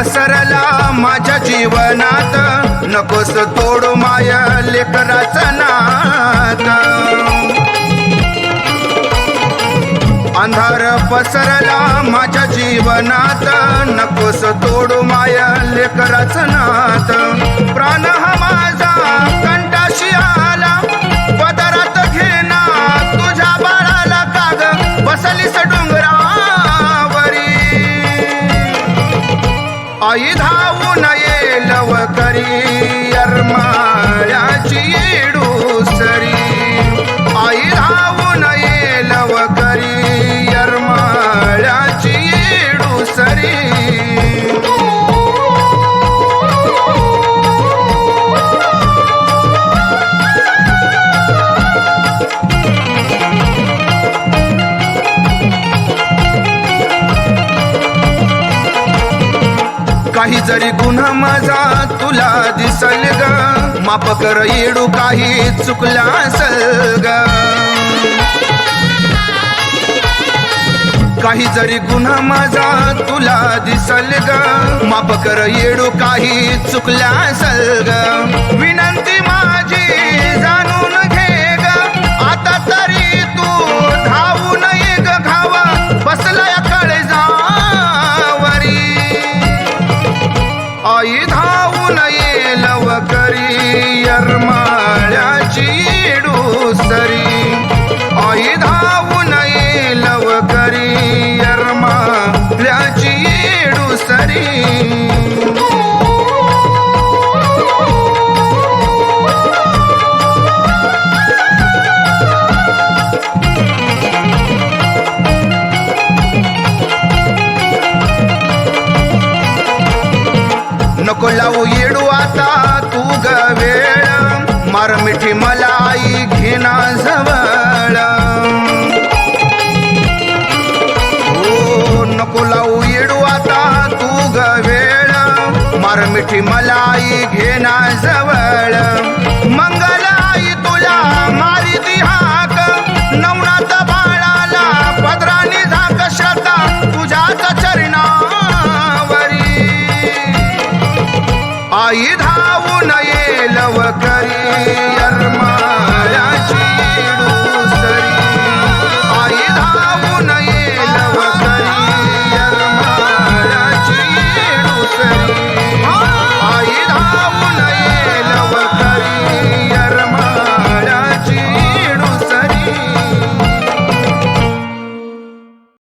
पसरला माझ्या जीवनात. नकोस तोडू माया लेकराचं नात. अंधार पसरला माझ्या जीवनात. नकोस तोडू माया लेकराचं नात. आई धावून येलव करी अरमाळ्याची येडू सरी. आई धावून येलव करी अरमाळ्याची येडू सरी. काही जरी गुन्हा माझा तुला दिसल ग. माप कर येडू काही चुकला असल ग. काही जरी गुन्हा माझा तुला दिसल ग. माप कर येडू काही चुकला असल ग. विनंती माझी मार मिठी मला आई घेना जवळ हो नको लावू येडू आता तू ग वेळ. मार मिठी मला आई घेना जवळ मंगल आई तुला मारी ती हाक. नवनाथ बाळाला पदराने झाक श्रद्धा तुझ्याच चरणावरी. आई धा